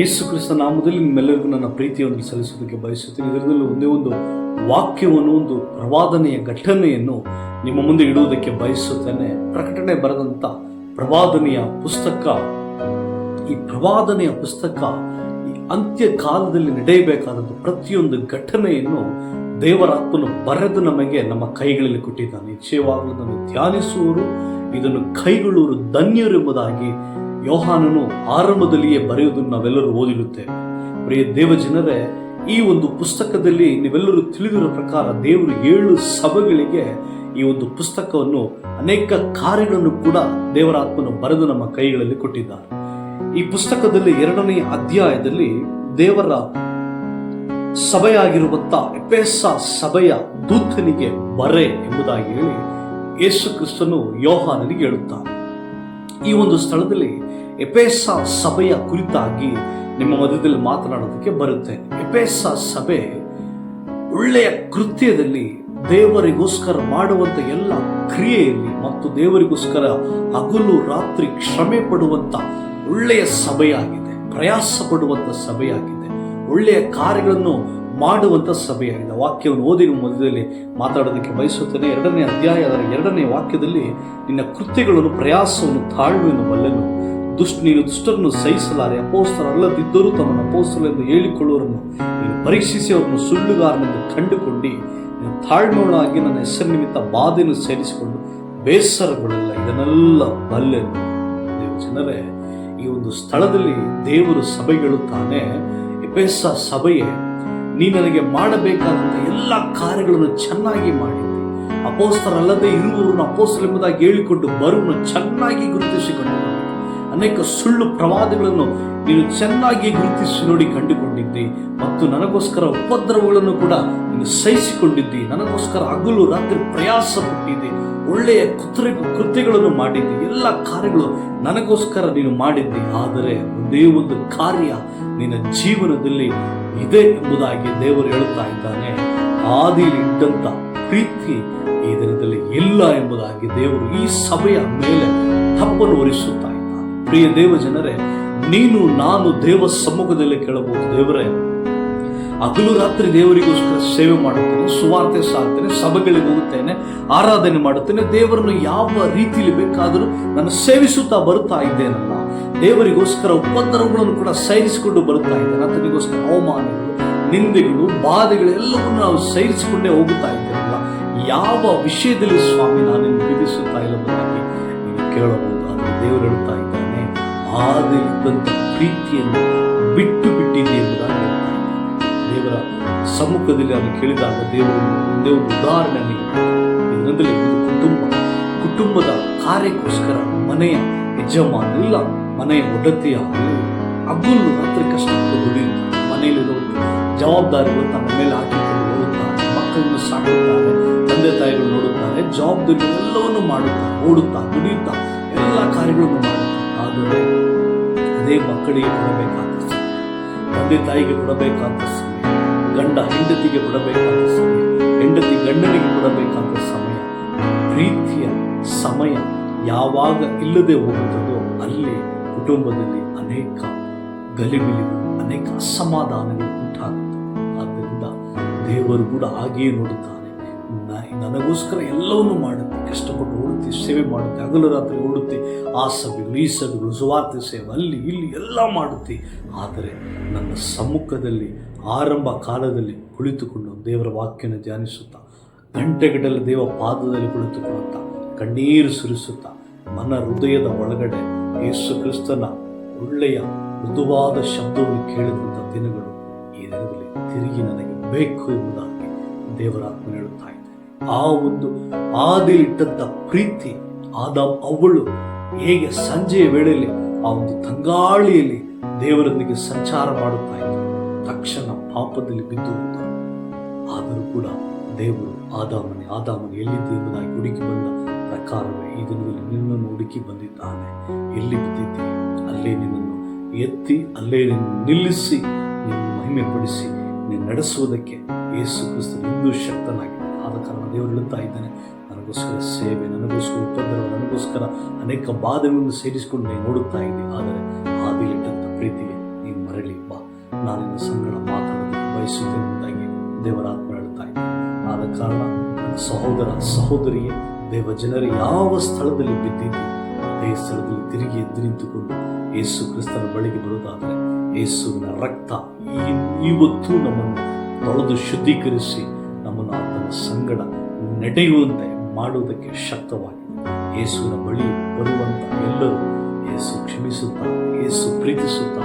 ಯೇಸು ಕ್ರಿಸ್ತ ನಾಮದಲ್ಲಿ ನಿಮ್ಮೆಲ್ಲರಿಗೂ ನನ್ನ ಪ್ರೀತಿಯನ್ನು ಸಲ್ಲಿಸೋದಕ್ಕೆ ಬಯಸುತ್ತೇನೆ. ಇದರಲ್ಲಿ ಒಂದೇ ಒಂದು ವಾಕ್ಯವನ್ನು, ಒಂದು ಪ್ರವಾದನೆಯ ಘಟನೆಯನ್ನು ನಿಮ್ಮ ಮುಂದೆ ಇಡುವುದಕ್ಕೆ ಬಯಸುತ್ತೇನೆ. ಪ್ರಕಟಣೆ ಬರೆದಂಥ ಪ್ರವಾದನೆಯ ಪುಸ್ತಕ, ಈ ಪ್ರವಾದನೆಯ ಪುಸ್ತಕ ಈ ಅಂತ್ಯ ಕಾಲದಲ್ಲಿ ನಡೆಯಬೇಕಾದಂಥ ಪ್ರತಿಯೊಂದು ಘಟನೆಯನ್ನು ದೇವರಾತ್ಮನು ಬರೆದು ನಮಗೆ ನಮ್ಮ ಕೈಗಳಲ್ಲಿ ಕೊಟ್ಟಿದ್ದಾನೆ. ನಿಶ್ಚಯವಾಗಲು ಅದನ್ನು ಧ್ಯಾನಿಸುವವರು ಇದನ್ನು ಕೈಗೊಳ್ಳುವರು ಧನ್ಯರು ಎಂಬುದಾಗಿ ಯೋಹಾನನು ಆರಂಭದಲ್ಲಿಯೇ ಬರೆಯುವುದನ್ನು ನಾವೆಲ್ಲರೂ ಓದಿರುತ್ತೇವೆ. ಪ್ರಿಯ ದೇವಜನರೇ, ಈ ಒಂದು ಪುಸ್ತಕದಲ್ಲಿ ನೀವೆಲ್ಲರೂ ತಿಳಿದಿರೋ ಪ್ರಕಾರ ದೇವರು ಏಳು ಸಭೆಗಳಿಗೆ ಈ ಒಂದು ಪುಸ್ತಕವನ್ನು ಅನೇಕ ಕಾರ್ಯಗಳನ್ನು ಕೂಡ ದೇವರಾತ್ಮನು ಬರೆದು ನಮ್ಮ ಕೈಗಳಲ್ಲಿ ಕೊಟ್ಟಿದ್ದಾರೆ. ಈ ಪುಸ್ತಕದಲ್ಲಿ ಎರಡನೇ ಅಧ್ಯಾಯದಲ್ಲಿ ದೇವರ ಸಭೆಯಾಗಿರುವಂಥ ಎಪೇಸ ಸಭೆಯ ದೂತನಿಗೆ ಬರೆ ಎಂಬುದಾಗಿ ಹೇಳಿ ಯೇಸು ಕ್ರಿಸ್ತನು ಯೋಹಾನನಿಗೆ ಹೇಳುತ್ತಾನೆ. ಈ ಒಂದು ಸ್ಥಳದಲ್ಲಿ ಎಪೇಸ ಸಭೆಯ ಕುರಿತಾಗಿ ನಿಮ್ಮ ಮಧ್ಯದಲ್ಲಿ ಮಾತನಾಡೋದಕ್ಕೆ ಬರುತ್ತೆ. ಎಪೇಸ ಸಭೆ ಒಳ್ಳೆಯ ಕೃತ್ಯದಲ್ಲಿ ದೇವರಿಗೋಸ್ಕರ ಮಾಡುವಂತ ಎಲ್ಲ ಕ್ರಿಯೆಯಲ್ಲಿ ಮತ್ತು ದೇವರಿಗೋಸ್ಕರ ಹಗಲು ರಾತ್ರಿ ಶ್ರಮೆ ಪಡುವಂಥ ಒಳ್ಳೆಯ ಸಭೆಯಾಗಿದೆ. ಪ್ರಯಾಸ ಪಡುವಂಥ ಸಭೆಯಾಗಿದೆ. ಒಳ್ಳೆಯ ಕಾರ್ಯಗಳನ್ನು ಮಾಡುವಂತ ಸಭೆಯಾಗಿದೆ ವಾಕ್ಯವನ್ನು ಓದಿ ಮಧ್ಯದಲ್ಲಿ ಮಾತಾಡೋದಕ್ಕೆ ಬಯಸುತ್ತೇನೆ. ಎರಡನೇ ಅಧ್ಯಾಯ ಅದರ ಎರಡನೇ ವಾಕ್ಯದಲ್ಲಿ ನಿನ್ನ ಕೃತ್ಯಗಳನ್ನು, ಪ್ರಯಾಸವನ್ನು, ತಾಳ್ಮೆಯನ್ನು ಬಲ್ಲನು. ದುಷ್ಟ ನೀನು ದುಷ್ಟರನ್ನು ಸಹಿಸಲಾರೆ. ಅಪೋಸ್ತರಲ್ಲದಿದ್ದರೂ ತಮ್ಮನ್ನು ಅಪೋಸ್ತರೆಂದು ಹೇಳಿಕೊಳ್ಳುವರನ್ನು ನೀನು ಪರೀಕ್ಷಿಸಿ ಅವರನ್ನು ಸುಳ್ಳುಗಾರನೆಂದು ಕಂಡುಕೊಂಡು, ನೀನು ನನ್ನ ಹೆಸರು ನಿಮಿತ್ತ ಬಾಧೆಯನ್ನು ಸೇರಿಸಿಕೊಂಡು ಬೇಸರಗೊಳ್ಳಲ್ಲ ಇದನ್ನೆಲ್ಲ ಬಲ್ಲೆನು. ದೇವ ಜನರೇ, ಈ ಒಂದು ಸ್ಥಳದಲ್ಲಿ ದೇವರು ಸಭೆಗಳು ತಾನೇ ಎಪೇಸ ಸಭೆಯೇ ನೀ ನನಗೆ ಮಾಡಬೇಕಾದಂಥ ಎಲ್ಲ ಕಾರ್ಯಗಳನ್ನು ಚೆನ್ನಾಗಿ ಮಾಡಿದ್ದೆ ಅಪೋಸ್ತರಲ್ಲದೆ ಇರುವವರನ್ನು ಅಪೋಸ್ತರ ಎಂಬುದಾಗಿ ಹೇಳಿಕೊಂಡು ಬರುವನ್ನು ಚೆನ್ನಾಗಿ ಗುರುತಿಸಿಕೊಂಡು ಅನೇಕ ಸುಳ್ಳು ಪ್ರವಾದಗಳನ್ನು ನೀನು ಚೆನ್ನಾಗಿ ಗುರುತಿಸಿ ನೋಡಿ ಕಂಡುಕೊಂಡಿದ್ದಿ ಮತ್ತು ನನಗೋಸ್ಕರ ಉಪದ್ರವಗಳನ್ನು ಕೂಡ ನೀನು ಸಹಿಸಿಕೊಂಡಿದ್ದಿ. ನನಗೋಸ್ಕರ ಹಗಲು ರಾತ್ರಿ ಪ್ರಯಾಸ ಪಟ್ಟಿದ್ದಿ. ಒಳ್ಳೆಯ ಕೃತ್ಯ ಕೃತ್ಯಗಳನ್ನು ಮಾಡಿದ್ದಿ. ಎಲ್ಲ ಕಾರ್ಯಗಳು ನನಗೋಸ್ಕರ ನೀನು ಮಾಡಿದ್ದಿ. ಆದರೆ ಒಂದೇ ಒಂದು ಕಾರ್ಯ ನಿನ್ನ ಜೀವನದಲ್ಲಿ ಇದೆ ಎಂಬುದಾಗಿ ದೇವರು ಹೇಳುತ್ತಾ ಇದ್ದಾನೆ. ಇದ್ದಂತ ಪ್ರೀತಿ ಈ ದಿನದಲ್ಲಿ ಇಲ್ಲ ಎಂಬುದಾಗಿ ದೇವರು ಈ ಸಭೆಯ ಮೇಲೆ ತಪ್ಪನ್ನು ಇದ್ದಾನೆ ಪ್ರಿಯ ದೇವ ಜನರೇ, ನೀನು, ನಾನು ದೇವ ಸಮ್ಮುಖದಲ್ಲಿ ಕೇಳಬಹುದು. ದೇವರೇ, ಹಗಲು ರಾತ್ರಿ ದೇವರಿಗೋಸ್ಕರ ಸೇವೆ ಮಾಡುತ್ತೇನೆ, ಸುವಾರ್ತೆ ಸಾರ್ತೇನೆ ಸಭೆಗಳಿಗೆ ಹೋಗುತ್ತೇನೆ, ಆರಾಧನೆ ಮಾಡುತ್ತೇನೆ. ದೇವರನ್ನು ಯಾವ ರೀತಿಯಲ್ಲಿ ಬೇಕಾದರೂ ನಾನು ಸೇವಿಸುತ್ತಾ ಬರುತ್ತಾ ಇದ್ದೇನಲ್ಲ, ದೇವರಿಗೋಸ್ಕರ ಉಪದ್ರವಗಳನ್ನು ಕೂಡ ಸಹಿಸಿಕೊಂಡು ಬರುತ್ತಾ ಇದ್ದೇನೆ. ಆತನಿಗೋಸ್ಕರ ಅವಮಾನಗಳು, ನಿಂದೆಗಳು, ಬಾಧೆಗಳು ಎಲ್ಲವನ್ನು ನಾವು ಸಹಿಸಿಕೊಂಡೇ ಹೋಗುತ್ತಾ ಇದ್ದೇನಲ್ಲ, ಯಾವ ವಿಷಯದಲ್ಲಿ ಸ್ವಾಮಿ ನಾನು ವಿಧಿಸುತ್ತಾ ಇಲ್ಲ ಕೇಳಬಹುದು ಆದರೆ ದೇವರು ಹೇಳ್ತಾ ಇದ್ದಾನೆ ಆದಿದ್ದಂಥ ಪ್ರೀತಿಯನ್ನು ಬಿಟ್ಟು ಬಿಟ್ಟಿದೆ ಎಂಬುದಾಗಿ ದೇವರ ಸಮ್ಮುಖದಲ್ಲಿ ನಾನು ಕೇಳಿದಾಗ ದೇವರು ಒಂದು ಉದಾಹರಣೆ ಇದರಲ್ಲಿ ಒಂದು ಕುಟುಂಬ, ಕುಟುಂಬದ ಕಾರ್ಯಕ್ಕೋಸ್ಕರ ಮನೆಯ ಯಜಮಾನ ಇಲ್ಲ ಮನೆಯ ಒಡತಿಯ ಹಗಲು ರಾತ್ರಿ ಕಷ್ಟಪಟ್ಟು ದುಡಿಯುತ್ತಾರೆ ಮನೆಯಲ್ಲಿರುವ ಜವಾಬ್ದಾರಿಗಳು ತಮ್ಮ ಮೇಲೆ ಹಾಕಿಕೊಂಡು ಓಡುತ್ತಾರೆ ಮಕ್ಕಳನ್ನು ಸಾಕುತ್ತಾರೆ, ತಂದೆ ತಾಯಿಗಳು ನೋಡುತ್ತಾರೆ ಜವಾಬ್ದಾರಿ ಎಲ್ಲವನ್ನು ಮಾಡುತ್ತಾ ಓಡುತ್ತಾ ದುಡಿಯುತ್ತಾ ಎಲ್ಲ ಕಾರ್ಯಗಳನ್ನು ಮಾಡುತ್ತಾರೆ ಆದರೆ ಅದೇ ಮಕ್ಕಳಿಗೆ ಕೊಡಬೇಕಾದ ಸಮಯ, ತಂದೆ ತಾಯಿಗೆ ಕೊಡಬೇಕಾದ ಸಮಯ, ಗಂಡ ಹೆಂಡತಿಗೆ ಕೊಡಬೇಕಾದ ಸಮಯ, ಹೆಂಡತಿ ಗಂಡನಿಗೆ ಕೊಡಬೇಕಾದ ಸಮಯ, ಪ್ರೀತಿಯ ಸಮಯ ಯಾವಾಗ ಇಲ್ಲದೆ ಹೋಗುತ್ತದೋ ಅಲ್ಲಿ ಕುಟುಂಬದಲ್ಲಿ ಅನೇಕ ಗಲಿಬಿಲಿಗಳು, ಅನೇಕ ಅಸಮಾಧಾನಗಳು ಉಂಟಾಗುತ್ತೆ. ಆದ್ದರಿಂದ ದೇವರು ಕೂಡ ಹಾಗೆಯೇ ನೋಡುತ್ತಾನೆ ನನಗೋಸ್ಕರ ಎಲ್ಲವನ್ನೂ ಮಾಡುತ್ತೆ ಕಷ್ಟಪಟ್ಟು ಓಡುತ್ತೆ, ಸೇವೆ ಮಾಡುತ್ತೆ, ಹಗಲು ರಾತ್ರಿ ಓಡುತ್ತೆ, ಆ ಸಭೆಗಳು, ಈ ಸಭೆಗಳು, ಸುವಾರ್ತೆ ಸೇವೆ, ಅಲ್ಲಿ, ಇಲ್ಲಿ ಎಲ್ಲ ಮಾಡುತ್ತೆ. ಆದರೆ ನನ್ನ ಸಮ್ಮುಖದಲ್ಲಿ, ಆರಂಭ ಕಾಲದಲ್ಲಿ ಕುಳಿತುಕೊಂಡು ದೇವರ ವಾಕ್ಯನ ಧ್ಯಾನಿಸುತ್ತಾ, ಗಂಟೆಗಟ್ಟಲೆ ದೇವ ಪಾದದಲ್ಲಿ ಕುಳಿತುಕೊಳ್ಳುತ್ತಾ, ಕಣ್ಣೀರು ಸುರಿಸುತ್ತಾ, ಮನ ಹೃದಯದ ಒಳಗಡೆ ಯೇಸು ಕ್ರಿಸ್ತನ ಒಳ್ಳೆಯ, ಮೃದುವಾದ ಶಬ್ದವನ್ನು ಕೇಳಿದಂಥ ದಿನಗಳು ಈ ದಿನದಲ್ಲಿ ತಿರುಗಿ ನನಗೆ ಬೇಕು ಎಂಬುದಾಗಿ ದೇವರಾತ್ಮ ಹೇಳುತ್ತಾ ಆ ಒಂದು ಆದಿಲಿಟ್ಟಂಥ ಪ್ರೀತಿ ಆದ ಅವಳು ಹೇಗೆ ಸಂಜೆಯ ವೇಳೆಯಲ್ಲಿ ಆ ಒಂದು ತಂಗಾಳಿಯಲ್ಲಿ ದೇವರೊಂದಿಗೆ ಸಂಚಾರ ಮಾಡುತ್ತಾ ಇದ್ದ ತಕ್ಷಣ ಪಾಪದಲ್ಲಿ ಬಿದ್ದು ಆದರೂ ಕೂಡ ದೇವರು ಆದಾಮನೆ ಆದಾಮನೆ ಎಲ್ಲಿದ್ದು ಎಂಬುದಾಗಿ ಹುಡುಕಿ ಬಂದ ಪ್ರಕಾರವೇ ಈ ದಿನದಲ್ಲಿ ನಿನ್ನನ್ನು ಹುಡುಕಿ ಬಂದಿದ್ದಾನೆ. ಎಲ್ಲಿ ಬಿದ್ದಿದ್ದೆ ಅಲ್ಲೇ ನಿನ್ನನ್ನು ಎತ್ತಿ, ಅಲ್ಲೇ ನಿನ್ನ ನಿಲ್ಲಿಸಿ, ನಿನ್ನ ಮಹಿಮೆ ಪಡಿಸಿ ನೀನು ನಡೆಸುವುದಕ್ಕೆ ಯೇಸು ಇನ್ನೂ ಶಕ್ತನಾಗಿದೆ ಆದ ಕಾರಣ ದೇವರು ಹೇಳುತ್ತಾ ಇದ್ದಾನೆ, ನನಗೋಸ್ಕರ ಸೇವೆ, ನನಗೋಸ್ಕರ ಉಪದ್ರವ ನನಗೋಸ್ಕರ ಅನೇಕ ಬಾಧೆಗಳನ್ನು ಸೇರಿಸಿಕೊಂಡು ನೀನು ನೋಡುತ್ತಾ ಇದ್ದೀನಿ. ಆದರೆ ಆದಿಲಿಟ್ಟಂಥ ಪ್ರೀತಿಗೆ ನೀನು ಮರಳಿ ನಾನು ನಿನ್ನ ಸಂಗಡ ಮಾತಾಡೋದಕ್ಕೆ ಬಯಸುತ್ತೆಂಬುದಾಗಿ ದೇವರ ದೇವರಾತ್ಮ ಹೇಳ್ತಾ ಇದ್ದೀನಿ. ಆದ ಕಾರಣ ನನ್ನ ಸಹೋದರ ಸಹೋದರಿಯೇ, ದೇವ ಜನರು, ಯಾವ ಸ್ಥಳದಲ್ಲಿ ಬಿದ್ದಿದ್ದು, ಅದೇ ಸ್ಥಳದಲ್ಲಿ ತಿರುಗಿ ಎದ್ದು ನಿಂತುಕೊಂಡು ಯೇಸು ಕ್ರಿಸ್ತನ ಬಳಿಗೆ ಬರುವುದಾದರೆ, ಯೇಸುವಿನ ರಕ್ತ ಈ ಇವತ್ತು ನಮ್ಮನ್ನು ತೊಳೆದು ಶುದ್ಧೀಕರಿಸಿ ಸಂಗಡ ನಡೆಯುವಂತೆ ಮಾಡುವುದಕ್ಕೆ ಶಕ್ತವಾಗಿದೆ ಯೇಸುವಿನ ಬಳಿ ಬರುವಂತ ಎಲ್ಲರೂ ಯೇಸು ಕ್ಷಮಿಸುತ್ತಾ, ಯೇಸು ಪ್ರೀತಿಸುತ್ತಾ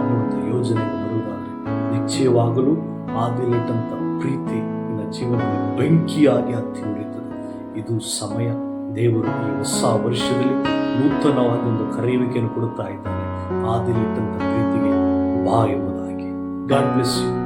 ಅನ್ನುವಂಥ ಯೋಜನೆ ಬರುವುದಾದರೆ ನಿಶ್ಚಯವಾಗಲೂ ಆದಿಲಿಟ್ಟಂಥ ಪ್ರೀತಿ ನಿನ್ನ ಜೀವನದಲ್ಲಿ ಬೆಂಕಿಯಾಗಿ ಹತ್ತಿ ಉಳಿಯುತ್ತದೆ ಇದು ಸಮಯ. ದೇವರು ಈ ಹೊಸ ವರ್ಷದಲ್ಲಿ ನೂತನವಾದ ಒಂದು ಕರೆಯುವಿಕೆಯನ್ನು ಕೊಡುತ್ತಾ ಇದ್ದಾನೆ. ಆದಿಲಿಟ್ಟಂಥ ಪ್ರೀತಿಗೆ ಬಾ ಎಂಬುದಾಗಿ. God bless you